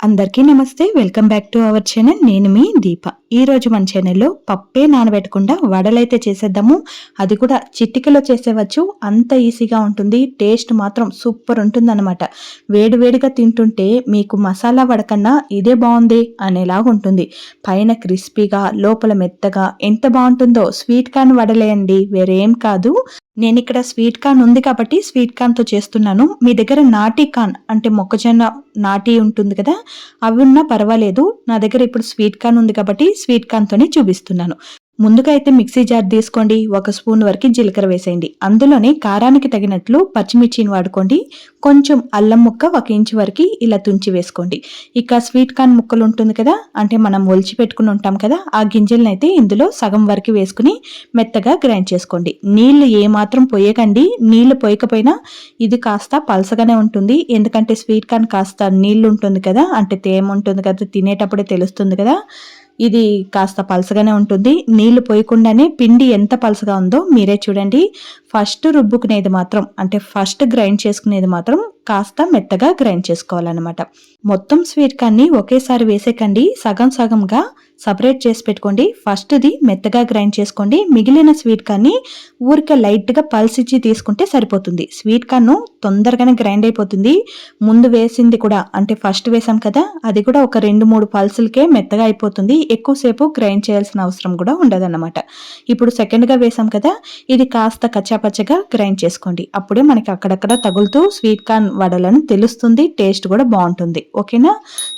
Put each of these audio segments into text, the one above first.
అందరికీ నమస్తే. Welcome back to our channel. నేను మీ దీప. ఈ రోజు మన ఛానల్లో పప్పే నానబెట్టకుండా వడలైతే చేసేద్దాము. అది కూడా చిటికలో చేసేవచ్చు. అంత ఈజీగా ఉంటుంది. టేస్ట్ మాత్రం సూపర్ ఉంటుందన్నమాట. వేడివేడిగా తింటుంటే మీకు మసాలా వడకన్నా ఇదే బాగుంది అనేలాగా ఉంటుంది. పైన క్రిస్పీగా లోపల మెత్తగా ఎంత బాగుంటుందో స్వీట్ కార్న్ వడలేయండి. వేరేం కాదు. నేను ఇక్కడ స్వీట్ కార్న్ ఉంది కాబట్టి స్వీట్ కార్న్తో చేస్తున్నాను. మీ దగ్గర నాటి కార్న్ అంటే మొక్కజొన్న నాటి ఉంటుంది కదా అవి ఉన్నా పర్వాలేదు. నా దగ్గర ఇప్పుడు స్వీట్ కార్న్ ఉంది కాబట్టి స్వీట్ కార్న్తోనే చూపిస్తున్నాను. ముందుగా అయితే మిక్సీ జార్ తీసుకోండి. ఒక స్పూన్ వరకు జీలకర్ర వేసేయండి. అందులోనే కారానికి తగినట్లు పచ్చిమిర్చిని వాడుకోండి. కొంచెం అల్లం ముక్క ఒక ఇంచు వరకు ఇలా తుంచి వేసుకోండి. ఇక స్వీట్ కార్న్ ముక్కలు ఉంటుంది కదా అంటే మనం ఒలిచి పెట్టుకుని ఉంటాం కదా ఆ గింజలను అయితే ఇందులో సగం వరకు వేసుకుని మెత్తగా గ్రైండ్ చేసుకోండి. నీళ్ళు ఏమాత్రం పోయకండి. నీళ్ళు పోయకపోయినా ఇది కాస్త పలసగానే ఉంటుంది. ఎందుకంటే స్వీట్ కార్న్ కాస్త నీళ్ళు ఉంటుంది కదా అంటే తేమ ఉంటుంది కదా తినేటప్పుడే తెలుస్తుంది కదా. ఇది కాస్త పలసగానే ఉంటుంది. నీళ్ళు పోయకుండానే పిండి ఎంత పలసగా ఉందో మీరే చూడండి. ఫస్ట్ రుబ్బుకునేది మాత్రం అంటే ఫస్ట్ గ్రైండ్ చేసుకునేది మాత్రం కాస్త మెత్తగా గ్రైండ్ చేసుకోవాలన్నమాట. మొత్తం స్వీట్ కాన్ని ఒకేసారి వేసేకండి సగం సగంగా సపరేట్ చేసి పెట్టుకోండి. ఫస్ట్ది మెత్తగా గ్రైండ్ చేసుకోండి. మిగిలిన స్వీట్ కాన్ని ఊరికే లైట్గా పల్స్ ఇచ్చి తీసుకుంటే సరిపోతుంది. స్వీట్ కాన్ను తొందరగానే గ్రైండ్ అయిపోతుంది. ముందు వేసింది కూడా అంటే ఫస్ట్ వేసాం కదా అది కూడా ఒక రెండు మూడు పల్సులకే మెత్తగా అయిపోతుంది. ఎక్కువసేపు గ్రైండ్ చేయాల్సిన అవసరం కూడా ఉండదన్నమాట. ఇప్పుడు సెకండ్గా వేసాం కదా ఇది కాస్త కచ్చాపచ్చగా గ్రైండ్ చేసుకోండి. అప్పుడే మనకి అక్కడక్కడ తగులుతూ స్వీట్ కార్న్ వడలను తెలుస్తుంది టేస్ట్ కూడా బాగుంటుంది. ఓకేనా?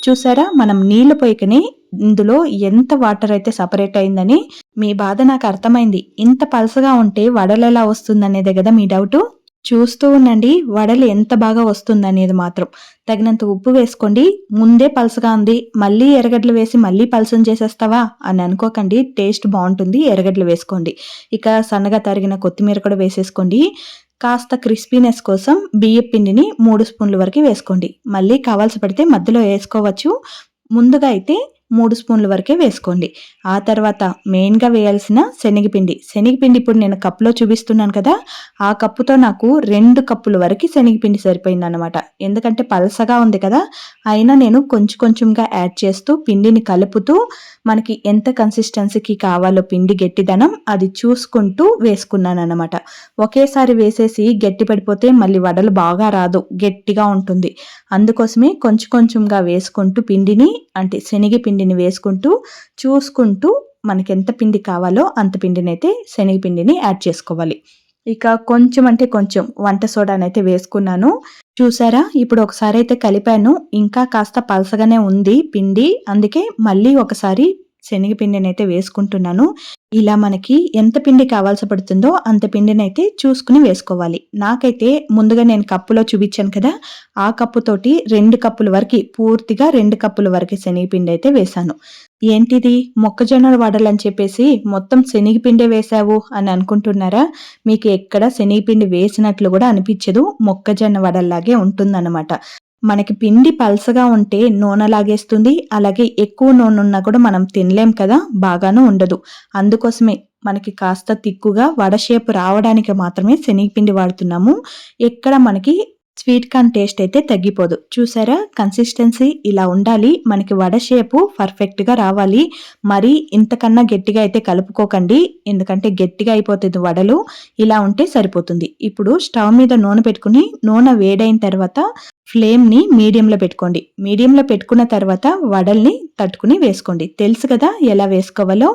చూసారా? మనం నీళ్ళు పోయికని ఇందులో ఎంత వాటర్ అయితే సపరేట్ అయిందని మీ బాధ నాకు అర్థమైంది. ఇంత పలసగా ఉంటే వడలు ఎలా వస్తుందనేదే కదా మీ డౌట్? చూస్తూ ఉండండి వడలు ఎంత బాగా వస్తుందనేది మాత్రం. తగినంత ఉప్పు వేసుకోండి ముందే పలసగా ఉంది మళ్ళీ ఎర్రగడ్డలు వేసి మళ్ళీ పలసం చేసేస్తావా అని అనుకోకండి టేస్ట్ బాగుంటుంది ఎర్రగడ్డలు వేసుకోండి. ఇక సన్నగా తరిగిన కొత్తిమీర కూడా వేసేసుకోండి. కాస్త క్రిస్పీనెస్ కోసం బియ్య పిండిని మూడు స్పూన్ల వరకు వేసుకోండి. మళ్ళీ కావాల్సి పడితే మధ్యలో వేసుకోవచ్చు. ముందుగా అయితే మూడు స్పూన్ల వరకే వేసుకోండి. ఆ తర్వాత మెయిన్గా వేయాల్సిన శనగపిండి. శనగపిండి ఇప్పుడు నేను కప్పులో చూపిస్తున్నాను కదా ఆ కప్పుతో నాకు రెండు కప్పుల వరకు శనగపిండి సరిపోయింది అనమాట ఎందుకంటే పలసగా ఉంది కదా అయినా నేను కొంచెం కొంచెంగా యాడ్ చేస్తూ పిండిని కలుపుతూ మనకి ఎంత కన్సిస్టెన్సీకి కావాలో పిండి గట్టిదనం అది చూసుకుంటూ వేసుకున్నాను అనమాట ఒకేసారి వేసేసి గట్టి పడిపోతే మళ్ళీ వడలు బాగా రాదు గట్టిగా ఉంటుంది. అందుకోసమే కొంచెం కొంచెంగా వేసుకుంటూ పిండిని అంటే శనగపిండి పిండిని వేసుకుంటూ చూసుకుంటూ మనకి ఎంత పిండి కావాలో అంత పిండిని అయితే శనగపిండిని యాడ్ చేసుకోవాలి. ఇక కొంచెం అంటే కొంచెం వంట సోడానైతే వేసుకున్నాను. చూసారా? ఇప్పుడు ఒకసారి అయితే కలిపాను. ఇంకా కాస్త పలసగానే ఉంది పిండి. అందుకే మళ్ళీ ఒకసారి శనగపిండిని అయితే వేసుకుంటున్నాను. ఇలా మనకి ఎంత పిండి కావాల్సి పడుతుందో అంత పిండిని అయితే చూసుకుని వేసుకోవాలి. నాకైతే ముందుగా నేను కప్పులో చూపించాను కదా ఆ కప్పుతోటి రెండు కప్పుల వరకు పూర్తిగా రెండు కప్పుల వరకు శనగపిండి అయితే వేశాను. ఏంటిది? మొక్కజొన్న వడలని చెప్పేసి మొత్తం శనగపిండే వేశావు అని అనుకుంటున్నారా? మీకు ఎక్కడ శనగపిండి వేసినట్లు కూడా అనిపించదు. మొక్కజొన్న వడల్లాగే ఉంటుందన్నమాట. మనకి పిండి పల్సగా ఉంటే నూనె లాగేస్తుంది. అలాగే ఎక్కువ నూనె ఉన్నా కూడా మనం తినలేం కదా బాగాను ఉండదు. అందుకోసమే మనకి కాస్త తిక్కుగా వడ షేప్ రావడానికి మాత్రమే శనగపిండి వాడుతున్నాము. ఎక్కడ మనకి స్వీట్ కార్న్ టేస్ట్ అయితే తగ్గిపోదు. చూసారా? కన్సిస్టెన్సీ ఇలా ఉండాలి. మనకి వడ షేపు పర్ఫెక్ట్గా రావాలి. మరి ఇంతకన్నా గట్టిగా అయితే కలుపుకోకండి. ఎందుకంటే గట్టిగా అయిపోతుంది వడలు. ఇలా ఉంటే సరిపోతుంది. ఇప్పుడు స్టవ్ మీద నూనె పెట్టుకుని నూనె వేడైన తర్వాత ఫ్లేమ్ని మీడియంలో పెట్టుకోండి. మీడియంలో పెట్టుకున్న తర్వాత వడల్ని తట్టుకుని వేసుకోండి. తెలుసు కదా ఎలా వేసుకోవాలో?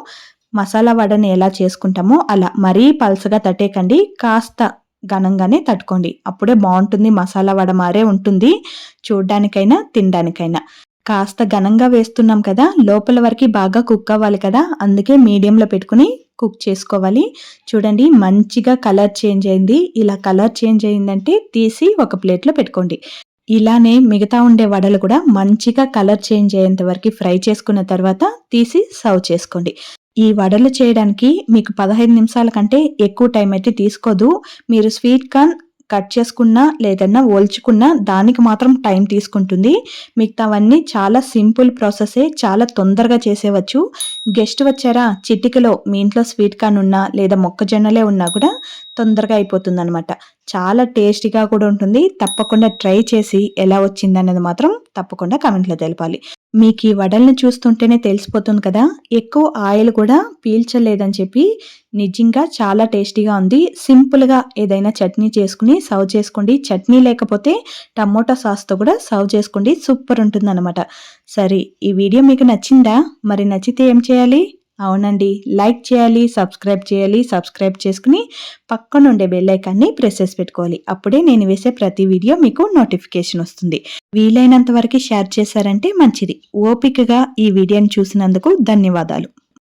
మసాలా వడని ఎలా చేసుకుంటామో అలా. మరీ పల్సగా తట్టేకండి కాస్త ఘనంగానే తట్టుకోండి. అప్పుడే బాగుంటుంది మసాలా వడ మారే ఉంటుంది చూడ్డానికైనా తినడానికైనా. కాస్త ఘనంగా వేస్తున్నాం కదా లోపల వరకు బాగా కుక్ అవ్వాలి కదా అందుకే మీడియంలో పెట్టుకుని కుక్ చేసుకోవాలి. చూడండి మంచిగా కలర్ చేంజ్ అయింది. ఇలా కలర్ చేంజ్ అయిందంటే తీసి ఒక ప్లేట్లో పెట్టుకోండి. ఇలానే మిగతా ఉండే వడలు కూడా మంచిగా కలర్ చేంజ్ అయ్యేంత వరకు ఫ్రై చేసుకున్న తర్వాత తీసి సర్వ్ చేసుకోండి. ఈ వడలు చేయడానికి మీకు పదహైదు నిమిషాల కంటే ఎక్కువ టైం అయితే తీసుకోదు. మీరు స్వీట్ కార్న్ కట్ చేసుకున్నా లేదన్నా ఓల్చుకున్నా దానికి మాత్రం టైం తీసుకుంటుంది. మిగతావన్నీ చాలా సింపుల్ ప్రాసెసే చాలా తొందరగా చేసేవచ్చు. గెస్ట్ వచ్చారా? చిటికలో మీ ఇంట్లో స్వీట్ కార్న్ ఉన్నా లేదా మొక్కజొన్నలే ఉన్నా కూడా తొందరగా అయిపోతుంది అనమాట చాలా టేస్టీగా కూడా ఉంటుంది. తప్పకుండా ట్రై చేసి ఎలా వచ్చిందన్నది మాత్రం తప్పకుండా కమెంట్లో తెలపాలి. మీకు ఈ వడల్ని చూస్తుంటేనే తెలిసిపోతుంది కదా ఎక్కువ ఆయిల్ కూడా పీల్చలేదని చెప్పి నిజంగా చాలా టేస్టీగా ఉంది. సింపుల్గా ఏదైనా చట్నీ చేసుకుని సర్వ్ చేసుకోండి. చట్నీ లేకపోతే టమోటా సాస్తో కూడా సర్వ్ చేసుకోండి. సూపర్ ఉంటుందన్నమాట. సరే ఈ వీడియో మీకు నచ్చిందా? మరి నచ్చితే ఏం చేయాలి? అవునండి. లైక్ చేయాలి సబ్స్క్రైబ్ చేయాలి సబ్స్క్రైబ్ చేసుకుని పక్కన ఉండే బెల్ ఐకాన్ని ప్రెస్ చేసి పెట్టుకోవాలి. అప్పుడే నేను వేసే ప్రతి వీడియో మీకు నోటిఫికేషన్ వస్తుంది. వీలైనంత వరకు షేర్ చేశారంటే మంచిది. ఓపికగా ఈ వీడియోని చూసినందుకు ధన్యవాదాలు.